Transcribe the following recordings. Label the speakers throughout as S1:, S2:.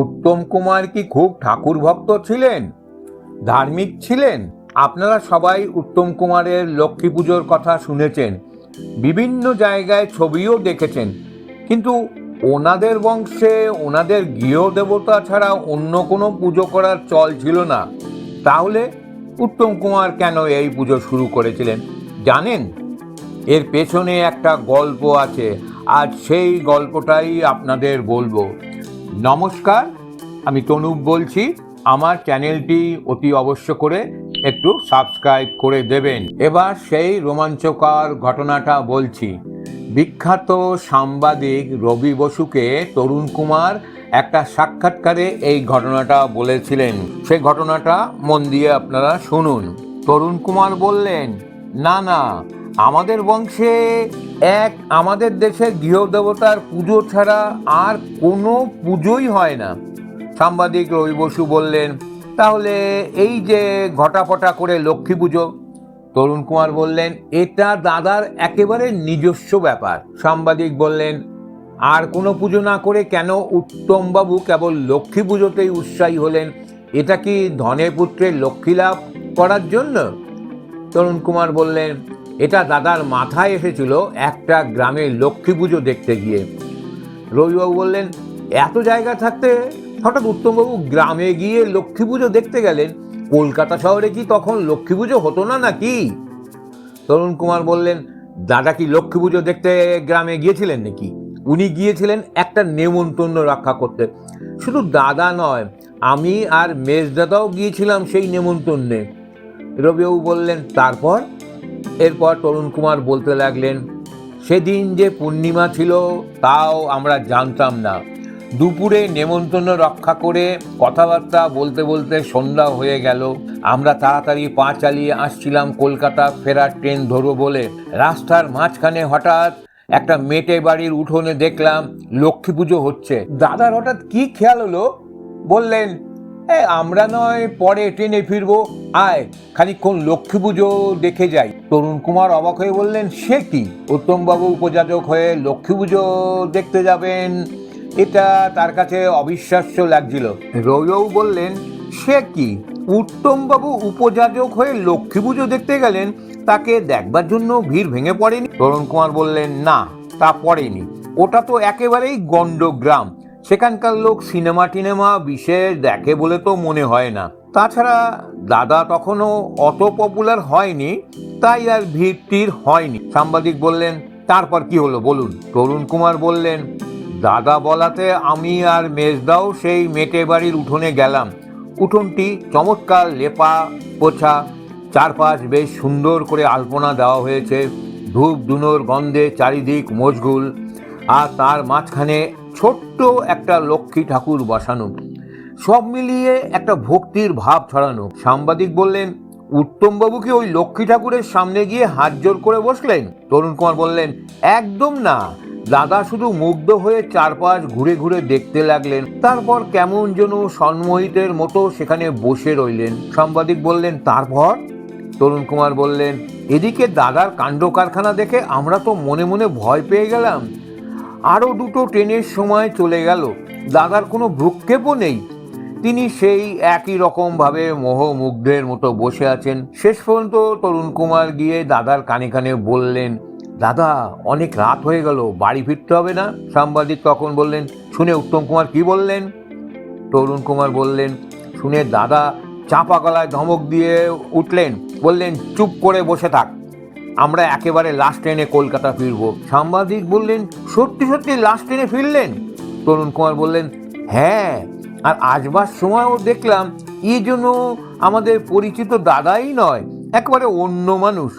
S1: উত্তম কুমার কি খুব ঠাকুর ভক্ত ছিলেন? ধার্মিক ছিলেন? আপনারা সবাই উত্তম কুমারের লক্ষ্মী পুজোর কথা শুনেছেন, বিভিন্ন জায়গায় ছবিও দেখেছেন, কিন্তু ওনাদের বংশে ওনাদের গৃহদেবতা ছাড়া অন্য কোনো পুজো করার চল ছিল না। তাহলে উত্তম কুমার কেন এই পুজো শুরু করেছিলেন, জানেন? এর পেছনে একটা গল্প আছে, আজ সেই গল্পটাই আপনাদের বলব। নমস্কার, আমি তনুপ বলছি। আমার চ্যানেলটি অতি অবশ্য করে একটু সাবস্ক্রাইব করে দেবেন। এবার সেই রোমাঞ্চকর ঘটনাটা বলছি। বিখ্যাত সাংবাদিক রবি বসুকে তরুণ কুমার একটা সাক্ষাৎকারে এই ঘটনাটা বলেছিলেন। সেই ঘটনাটা মন দিয়ে আপনারা শুনুন। তরুণ কুমার বললেন, না না আমাদের বংশে এক আমাদের দেশে গৃহদেবতার পুজো ছাড়া আর কোনো পুজোই হয় না। সাংবাদিক রবি বসু বললেন, তাহলে এই যে ঘটাফটা করে লক্ষ্মী পুজো? তরুণ কুমার বললেন, এটা দাদার একেবারে নিজস্ব ব্যাপার। সাংবাদিক বললেন, আর কোনো পুজো না করে কেন উত্তমবাবু কেবল লক্ষ্মী পুজোতেই উৎসাহী হলেন? এটা কি ধনে পুত্রের লক্ষ্মী লাভ করার জন্য? তরুণ কুমার বললেন এটা দাদার মাথায় এসেছিল একটা গ্রামে লক্ষ্মী পুজো দেখতে গিয়ে। রবিবাবু বললেন, এত জায়গা থাকতে হঠাৎ উত্তমবাবু গ্রামে গিয়ে লক্ষ্মী পুজো দেখতে গেলেন। কলকাতা শহরে কি তখন লক্ষ্মী পুজো হতো না নাকি? তরুণ কুমার বললেন, দাদা কি লক্ষ্মী পুজো দেখতে গ্রামে গিয়েছিলেন নাকি? উনি গিয়েছিলেন একটা নেমন্তন্ন রক্ষা করতে। শুধু দাদা নয়, আমি আর মেজ দাদাও গিয়েছিলাম সেই নেমন্তন্নে। রবিবাবু বললেন, তারপর? এরপর তরুণ কুমার বলতে লাগলেন, সেদিন যে পূর্ণিমা ছিল, তাও আমরা জানতাম না। দুপুরে নেমন্তন্ন রক্ষা করে কথাবার্তা বলতে বলতে সন্ধ্যা হয়ে গেল। আমরা তাড়াতাড়ি পা চালিয়ে আসছিলাম কলকাতা ফেরার ট্রেন ধরবো বলে। রাস্তার মাঝখানে হঠাৎ একটা মেটে বাড়ির উঠোনে দেখলাম লক্ষ্মী পুজো হচ্ছে। দাদার হঠাৎ কি খেয়াল হলো? বললেন এ, আমরা নয়, পরে ট্রেনে ফিরবো। আয় খানিক্ষণ লক্ষ্মী পুজো দেখে যাই। তরুণ কুমার অবাক হয়ে বললেন, সে কি? উত্তমবাবু উপযাজক হয়ে লক্ষ্মী পুজো দেখতে যাবেন। এটা তার কাছে অবিশ্বাস্য লাগছিল। রবিবাবু বললেন, সে কি? উত্তমবাবু উপযাজক হয়ে লক্ষ্মী পুজো দেখতে গেলেন, তাকে দেখবার জন্য ভিড় ভেঙে পড়েনি। তরুণ কুমার বললেন, না, তা পড়েনি। ওটা তো একেবারেই গণ্ডগ্রাম। সেখানকার লোক সিনেমা টিনেমা বিশেষ দেখে বলে তো মনে হয় না। তাছাড়া দাদা তখনও অত পপুলার হয়নি, তাই আর ভিড় টির হয়নি। সাংবাদিক বললেন, তারপর কি হলো বলুন? তরুণ কুমার বললেন, দাদা বলাতে আমি আর মেজদাও সেই মেটে বাড়ির উঠোনে গেলাম। উঠোনটি চমৎকার লেপা, পোছা, চারপাশ বেশ সুন্দর করে আলপনা দেওয়া হয়েছে। ধূপ ধুনোর গন্ধে চারিদিক মশগুল। আর তার মাঝখানে ছোট্ট একটা লক্ষ্মী ঠাকুর বসানো। সব মিলিয়ে একটা ভক্তির ভাব ছড়ানো। সাংবাদিক বললেন, উত্তমবাবু কি ওই লক্ষ্মী ঠাকুরের সামনে গিয়ে হাত জোর করে বসলেন? তরুণ কুমার বললেন, একদম না। দাদা শুধু মুগ্ধ হয়ে চারপাশ ঘুরে ঘুরে দেখতে লাগলেন। তারপর কেমন যেন সন্মোহিতের মতো সেখানে বসে রইলেন। সাংবাদিক বললেন, তারপর? তরুণ কুমার বললেন, এদিকে দাদার কাণ্ড কারখানা দেখে আমরা তো মনে মনে ভয় পেয়ে গেলাম। আরও দুটো ট্রেনের সময় চলে গেল। দাদার কোনো ভ্রুক্ষেপও নেই। তিনি সেই একই রকমভাবে মোহমুগ্ধের মতো বসে আছেন। শেষ পর্যন্ত তরুণ কুমার গিয়ে দাদার কানে কানে বললেন, দাদা, অনেক রাত হয়ে গেল, বাড়ি ফিরতে হবে না? সাংবাদিক তখন বললেন, শুনে উত্তম কুমার কি বললেন? তরুণ কুমার বললেন, শুনে দাদা চাপা গলায় ধমক দিয়ে উঠলেন। বললেন, চুপ করে বসে থাক। আমরা একেবারে লাস্ট ট্রেনে কলকাতা ফিরব। সাংবাদিক বললেন, সত্যি সত্যি লাস্ট ট্রেনে ফিরলেন? তরুণ কুমার বললেন হ্যাঁ আর আসবার সময়ও দেখলাম এই জন্য আমাদের পরিচিত দাদাই নয়, একেবারে অন্য মানুষ।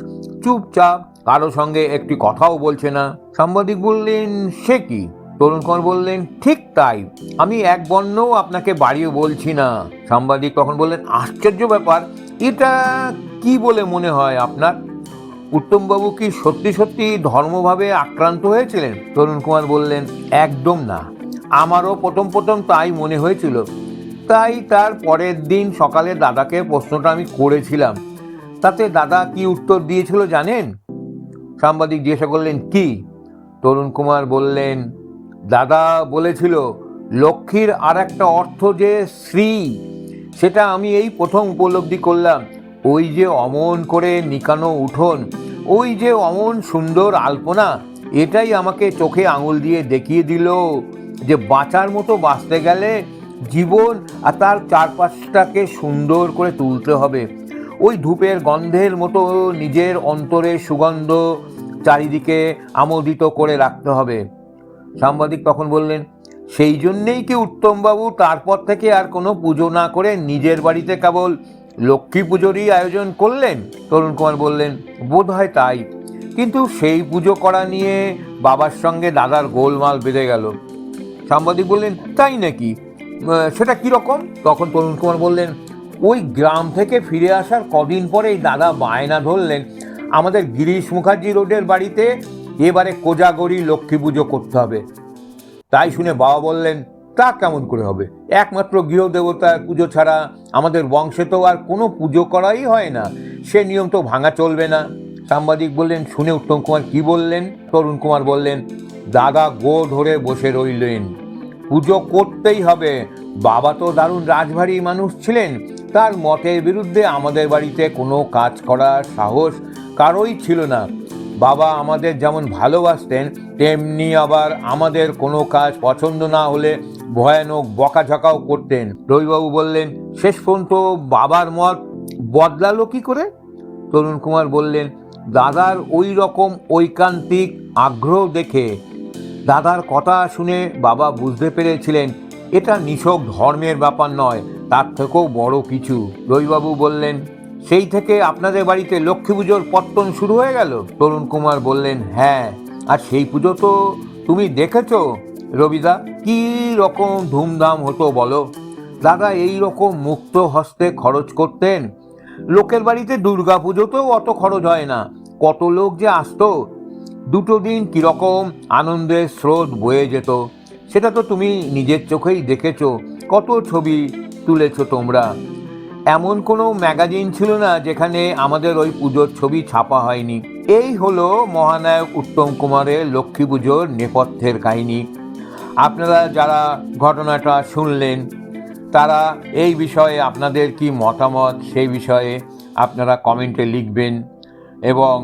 S1: চুপচাপ, কারও সঙ্গে একটি কথাও বলছে না। সাংবাদিক বললেন, সে কি? তরুণ কুমার বললেন, ঠিক তাই, আমি এক বর্ণও আপনাকে বাড়িও বলছি না। সাংবাদিক তখন বললেন, আশ্চর্য ব্যাপার, এটা কি বলে মনে হয় আপনার? উত্তমবাবু কি সত্যি সত্যি ধর্মভাবে আক্রান্ত হয়েছিলেন? তরুণ কুমার বললেন, একদম না। আমারও প্রথম প্রথম তাই মনে হয়েছিল। তাই তার পরের দিন সকালে দাদাকে প্রশ্নটা আমি করেছিলাম। তাতে দাদা কি উত্তর দিয়েছিল জানেন? সাংবাদিক জিজ্ঞাসা করলেন, কি? তরুণ কুমার বললেন, দাদা বলেছিল, লক্ষ্মীর আর একটা অর্থ যে শ্রী, সেটা আমি এই প্রথম উপলব্ধি করলাম। ওই যে অমন করে নিকানো উঠোন, ওই যে অমন সুন্দর আলপনা, এটাই আমাকে চোখে আঙুল দিয়ে দেখিয়ে দিল যে বাঁচার মতো বাঁচতে গেলে জীবন আর তার চারপাশটাকে সুন্দর করে তুলতে হবে। ওই ধূপের গন্ধের মতো নিজের অন্তরের সুগন্ধ চারিদিকে আমোদিত করে রাখতে হবে। সাংবাদিক তখন বললেন, সেই জন্যেই কি উত্তমবাবু তারপর থেকে আর কোনো পুজো না করে নিজের বাড়িতে কেবল লক্ষ্মী পুজোরই আয়োজন করলেন? তরুণ কুমার বললেন বোধ হয় তাই। কিন্তু সেই পুজো করা নিয়ে বাবার সঙ্গে দাদার গোলমাল বেঁধে গেল। সাংবাদিক বললেন, তাই নাকি? সেটা কীরকম তখন তরুণ কুমার বললেন, ওই গ্রাম থেকে ফিরে আসার কদিন পরেই দাদা বায়না ধরলেন। আমাদের গিরিশ মুখার্জি রোডের বাড়িতে এবারে কোজাগরি লক্ষ্মী পুজো করতে হবে। তাই শুনে বাবা বললেন তা কেমন করে হবে? একমাত্র গৃহদেবতার পুজো ছাড়া আমাদের বংশে তো আর কোনো পুজো করাই হয় না। সে নিয়ম তো ভাঙা চলবে না। সাংবাদিক বললেন, শুনে উত্তম কুমার কি বললেন? তরুণ কুমার বললেন, দাদা গো ধরে বসে রইলেন। পুজো করতেই হবে। বাবা তো দারুণ রাজভারী মানুষ ছিলেন। তার মতের বিরুদ্ধে আমাদের বাড়িতে কোনো কাজ করার সাহস কারোই ছিল না। বাবা আমাদের যেমন ভালোবাসতেন, তেমনি আবার আমাদের কোনো কাজ পছন্দ না হলে ভয়ানক বকাঝকাও করতেন। রবিবাবু বললেন, শেষ পর্যন্ত বাবার মত বদলালো কি করে? তরুণ কুমার বললেন, দাদার ওই রকম ঐকান্তিক আগ্রহ দেখে দাদার কথা শুনে বাবা বুঝতে পেরেছিলেন, এটা নিছক ধর্মের ব্যাপার নয়, তার থেকেও বড় কিছু। রবিবাবু বললেন, সেই থেকে আপনাদের বাড়িতে লক্ষ্মী পুজোর পত্তন শুরু হয়ে গেল? তরুণ কুমার বললেন হ্যাঁ আর সেই পুজো তো তুমি দেখেছ? রবিদা, কি রকম ধুমধাম হতো বলো? দাদা, এই রকম মুক্ত হস্তে খরচ করতেন? লোকের বাড়িতে দুর্গা পুজোতেও অত খরচ হয় না। কত লোক যে আসতো? দুটো দিন কীরকম আনন্দের স্রোত বয়ে যেত। সেটা তো তুমি নিজের চোখেই দেখেছ। কত ছবি তুলেছ তোমরা। এমন কোনো ম্যাগাজিন ছিল না যেখানে আমাদের ওই পুজোর ছবি ছাপা হয়নি। এই হলো মহানায়ক উত্তম কুমারের লক্ষ্মী পুজোর নেপথ্যের কাহিনী। আপনারা যারা ঘটনাটা শুনলেন, তারা এই বিষয়ে আপনাদের কি মতামত, সেই বিষয়ে আপনারা কমেন্টে লিখবেন এবং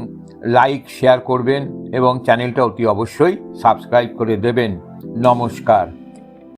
S1: লাইক, শেয়ার করবেন এবং চ্যানেলটা অতি অবশ্যই সাবস্ক্রাইব করে দেবেন। নমস্কার।